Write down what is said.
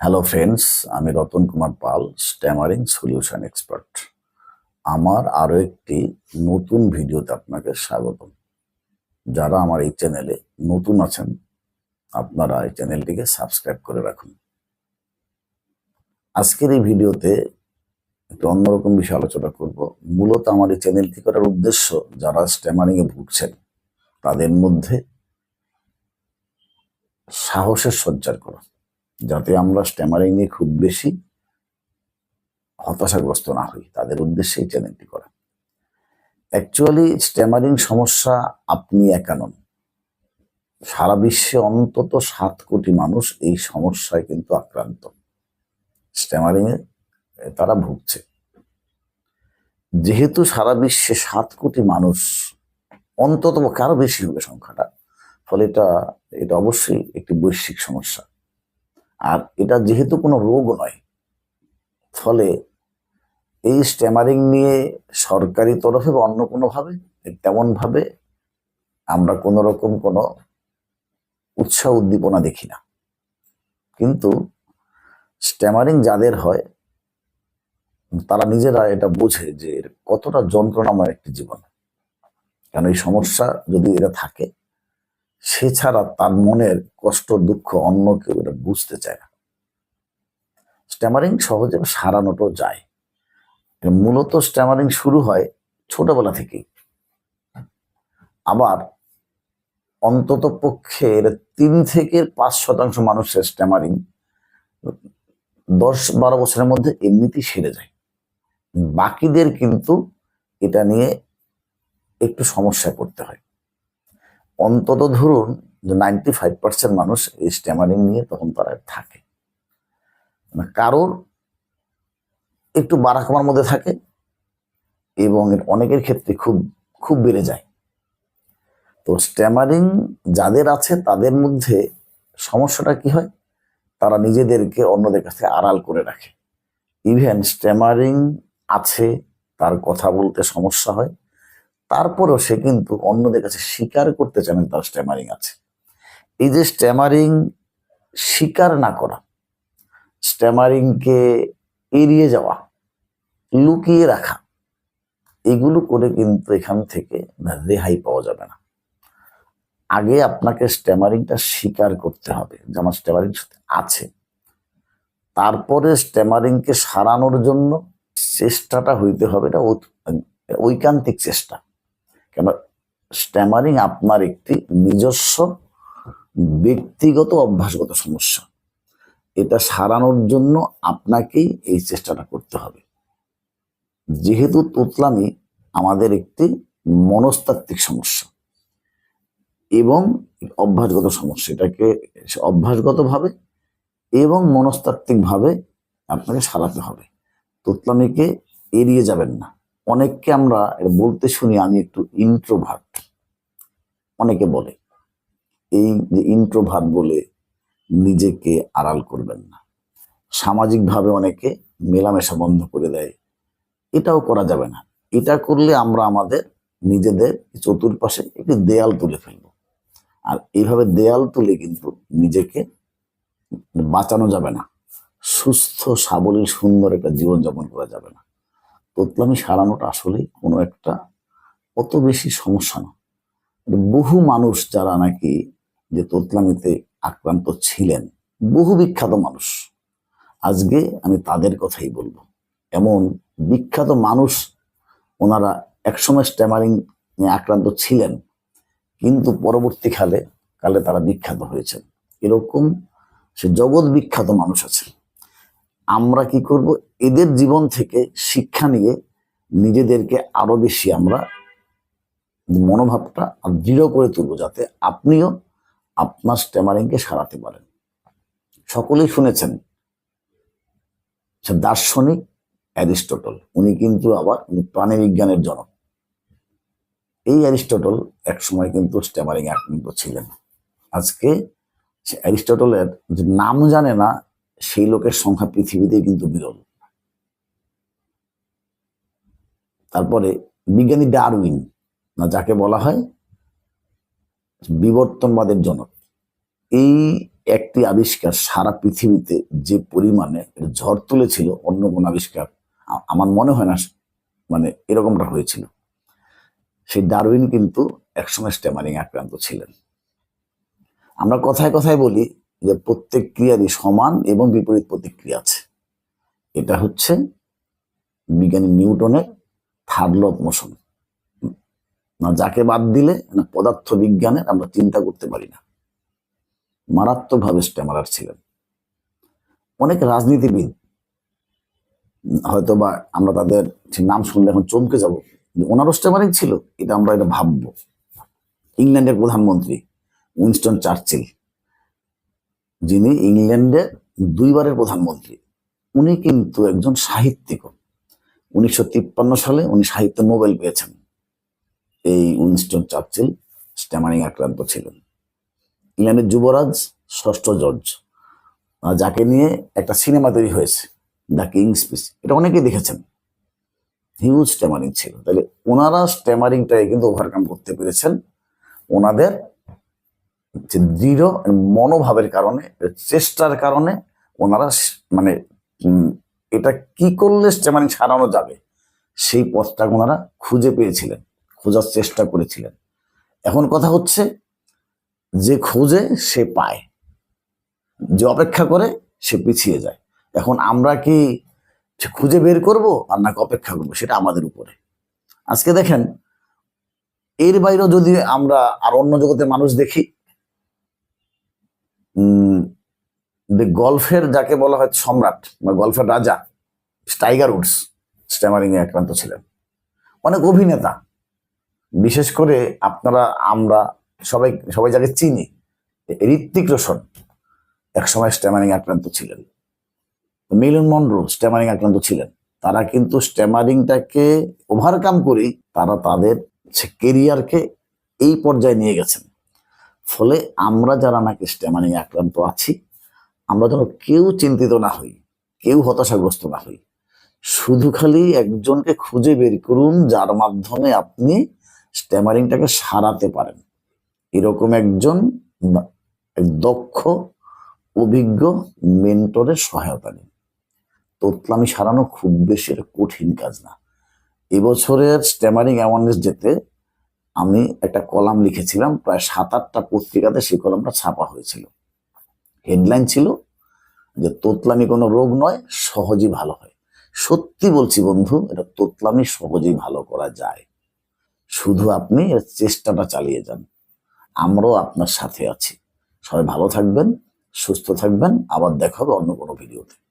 Hello friends আমি Ratan Kumar Pal stammering solution expert আমার আরও একটি নতুন ভিডিওতে আপনাকে স্বাগতম। যারা আমার এই চ্যানেলে নতুন আছেন, আপনারা এই চ্যানেলটিকে সাবস্ক্রাইব করে রাখুন। আজকের এই ভিডিওতে একটু অন্যরকম বিষয় আলোচনা করব। মূলত আমার এই চ্যানেলটি করার উদ্দেশ্য, যারা স্ট্যামারিংয়ে ভুগছেন, তাদের মধ্যে সাহসের সঞ্চার করা। যাতে আমরা স্ট্যামারিং নিয়ে খুব বেশি হতাশাগ্রস্ত না হই। তাদের উদ্দেশ্যে এই চ্যানেলটি করা। অ্যাকচুয়ালি স্ট্যামারিং সমস্যা আপনি একা নন। সারা বিশ্বে অন্তত সাত কোটি মানুষ এই সমস্যায় কিন্তু আক্রান্ত। স্ট্যামারিং এ তারা ভুগছে। যেহেতু সারা বিশ্বে সাত কোটি মানুষ, অন্তত কারও বেশি হবে সংখ্যাটা, ফলে এটা এটা অবশ্যই একটি বৈশ্বিক সমস্যা। আর এটা যেহেতু কোনো রোগ নয়, ফলে এই স্ট্যামারিং নিয়ে সরকারি তরফে বা অন্য কোনোভাবে, তেমনভাবে আমরা কোনো রকম কোনো উৎসাহ উদ্দীপনা দেখি না। কিন্তু স্ট্যামারিং যাদের হয়, তারা নিজেরা এটা বোঝে যে এর কতটা যন্ত্রণাময় একটি জীবন। কেন এই সমস্যা যদি এটা থাকে সে ছাড়া তার মনের কষ্ট, দুঃখ অন্য কেউ এটা বুঝতে চায় না। স্ট্যামারিং সহজে সারানোটাও যায়। মূলত স্ট্যামারিং শুরু হয় ছোটবেলা থেকেই। আবার অন্তত পক্ষে তিন থেকে পাঁচ শতাংশ মানুষের স্ট্যামারিং দশ বারো বছরের মধ্যে এমনিতেই সেরে যায়। বাকিদের কিন্তু এটা নিয়ে একটু সমস্যায় পড়তে হয়। অন্তত ধরুন যে নাইনটি ফাইভ পার্সেন্ট মানুষ এই স্ট্যামারিং নিয়ে তখন তারা থাকে। মানে কারোর একটু বারাকামার মধ্যে থাকে এবং অনেকের ক্ষেত্রে খুব খুব বেড়ে যায়। তো স্ট্যামারিং যাদের আছে তাদের মধ্যে সমস্যাটা কি হয়? তারা নিজেদেরকে অন্যদের কাছে আড়াল করে রাখে। ইভেন স্ট্যামারিং আছে, তার কথা বলতে সমস্যা হয়। তারপরেও সে কিন্তু অন্যদের কাছে স্বীকার করতে চান তার স্ট্যামারিং আছে। এই যে স্ট্যামারিং স্বীকার না করা স্ট্যামারিংকে এড়িয়ে যাওয়া, লুকিয়ে রাখা, এগুলো করে কিন্তু এখান থেকে রেহাই পাওয়া যাবে না। আগে আপনাকে স্ট্যামারিংটা স্বীকার করতে হবে যে আমার স্ট্যামারিং আছে। তারপরে স্ট্যামারিংকে সারানোর জন্য চেষ্টাটা হইতে হবে এটা ঐকান্তিক চেষ্টা। কেন? স্ট্যামারিং আপনার একটি নিজস্ব ব্যক্তিগত অভ্যাসগত সমস্যা। এটা সারানোর জন্য আপনাকেই এই চেষ্টাটা করতে হবে। যেহেতু তোতলামি আমাদের একটি মনস্তাত্ত্বিক সমস্যা এবং অভ্যাসগত সমস্যা। এটাকে অভ্যাসগতভাবে এবং মনস্তাত্ত্বিকভাবে আপনাকে সারাতে হবে। তোতলামিকে এড়িয়ে যাবেন না। অনেককে আমরা বলতে শুনি, আমি একটু ইন্ট্রোভার্ট অনেকে বলে, এই যে ইন্ট্রোভার্ট বলে নিজেকে আড়াল করবেন না। সামাজিকভাবে অনেকে মেলামেশা বন্ধ করে দেয়। এটাও করা যাবে না। এটা করলে আমরা আমাদের নিজেদের চতুর্পাশে একটি দেয়াল তুলে ফেলব। আর এইভাবে দেয়াল তুলে কিন্তু নিজেকে বাঁচানো যাবে না। সুস্থ, সাবলীল, সুন্দর একটা জীবনযাপন করা যাবে না। তোতলামি সারানোটা আসলে কোনো একটা অত বেশি সমস্যা না। বহু মানুষ যারা নাকি যে তোতলামিতে আক্রান্ত ছিলেন, বহু বিখ্যাত মানুষ। আজকে আমি তাদের কথাই বলব। এমন বিখ্যাত মানুষ ওনারা একসময় স্ট্যামারিং নিয়ে আক্রান্ত ছিলেন, কিন্তু পরবর্তীকালে কালে তারা বিখ্যাত হয়েছেন। এরকম সে জগৎ বিখ্যাত মানুষ আছে আমরা কি করব? এদের জীবন থেকে শিক্ষা নিয়ে নিজেদেরকে আরও বেশি আমরা মনোভাবটা দৃঢ় করে তুলব যাতে আপনিও আপনার স্ট্যামারিংকে সারাতে পারেন। সকলেই শুনেছেন দার্শনিক অ্যারিস্টটল, উনি কিন্তু আবার উনি প্রাণীবিজ্ঞানের জনক। এই অ্যারিস্টটল এক সময় কিন্তু স্ট্যামারিং আক্রান্ত ছিলেন। আজকে অ্যারিস্টটলের যে নাম জানে না সেই লোকের সংখ্যা পৃথিবীতে কিন্তু বিরল। তারপরে বিজ্ঞানী ডারউইন, না যাকে বলা হয় বিবর্তনবাদের জনক, এই একটি আবিষ্কার সারা পৃথিবীতে যে পরিমাণে ঝড় তুলেছিল, অন্য কোন আবিষ্কার আমার মনে হয় না মানে এরকমটা হয়েছিল। সেই ডারউইন কিন্তু একসময় স্টেমারিং আক্রান্ত ছিলেন। আমরা কথায় কথায় বলি যে প্রত্যেক ক্রিয়ারই সমান এবং বিপরীত প্রতিক্রিয়া আছে। এটা হচ্ছে বিজ্ঞানী নিউটনের থার্ড অফ মোশন না, যাকে বাদ দিলে, না, পদার্থ বিজ্ঞানের আমরা চিন্তা করতে পারি না। মারাত্মকভাবে স্ট্যামারার ছিলেন। অনেক রাজনীতিবিদ হয়তো বা আমরা তাদের নাম শুনলে এখন চমকে যাব ওনারও স্ট্যামারিং ছিল, এটা আমরা এটা ভাববো। ইংল্যান্ডের প্রধানমন্ত্রী উইনস্টন চার্চিল যিনি ইংল্যান্ডে দুইবারের প্রধানমন্ত্রী, উনি কিন্তু একজন সাহিত্যিক। উনিশশো তিপ্পান্ন সালে উনি সাহিত্য নোবেল পেয়েছেন। এই উইনস্টন চার্চিল স্ট্যামারিং আক্রান্ত ছিলেন। ইংল্যান্ডের যুবরাজ ষষ্ঠ জর্জ যাকে নিয়ে একটা সিনেমা তৈরি হয়েছে, দ্য কিং স্পিচ এটা অনেকেই দেখেছেন। হিউজ স্ট্যামারিং ছিল। তাহলে ওনারা স্ট্যামারিংটাকে কিন্তু ওভারকাম করতে পেরেছেন। ওনাদের যে দৃঢ় মনোভাবের কারণে চেষ্টার কারণে ওনারা মানে এটা কি করলে মানে সারানো যাবে? সেই পথটা ওনারা খুঁজে পেয়েছিলেন, খোঁজার চেষ্টা করেছিলেন। এখন কথা হচ্ছে যে খোঁজে সে পায়, যে অপেক্ষা করে সে পিছিয়ে যায়। এখন আমরা কি খুঁজে বের করব আর নাকি অপেক্ষা করব সেটা আমাদের উপরে? আজকে দেখেন, এর বাইরেও যদি আমরা আর অন্য জগতের মানুষ দেখি গল্ফের যাকে বলা হয় সম্রাট বা গল্ফের রাজা টাইগার উডস স্ট্যামারিং এ আক্রান্ত ছিলেন। অনেক অভিনেতা, বিশেষ করে আপনারা, আমরা সবাই সবাই যাকে চিনি ঋত্বিক রোশন, একসময় স্ট্যামারিং আক্রান্ত ছিলেন। মিলন মন্ড্রো স্ট্যামারিং আক্রান্ত ছিলেন। তারা কিন্তু স্ট্যামারিংটাকে ওভারকাম করেই তারা তাদের কেরিয়ারকে এই পর্যায়ে নিয়ে গেছেন। ফলে আমরা যারা নাকি স্ট্যামারিং আক্রান্ত আছি, আমরা যেন কেউ চিন্তিত না হই, কেউ হতাশাগ্রস্ত না হই। শুধু খালি একজনকে খুঁজে বের করুন, যার মাধ্যমে আপনি স্ট্যামারিংটাকে সারাতে পারেন। এরকম একজন এক দক্ষ, অভিজ্ঞ মেন্টরের সহায়তা নিন। তোতলামি সারানো খুব বেশি কঠিন কাজ না। এবছরের স্ট্যামারিং অ্যাওয়ারনেস ডেতে আমি একটা কলাম লিখেছিলাম, প্রায় সাত, আটটা পত্রিকাতে সেই কলামটা ছাপা হয়েছিল। হেডলাইন ছিল যে তোতলামি কোনো রোগ নয়, সহজেই ভালো হয়। সত্যি বলছি বন্ধু, এটা তোতলামি সহজেই ভালো করা যায়। শুধু আপনি এর চেষ্টাটা চালিয়ে যান। আমরাও আপনার সাথে আছি। সবাই ভালো থাকবেন, সুস্থ থাকবেন। আবার দেখা হবে অন্য কোনো ভিডিওতে।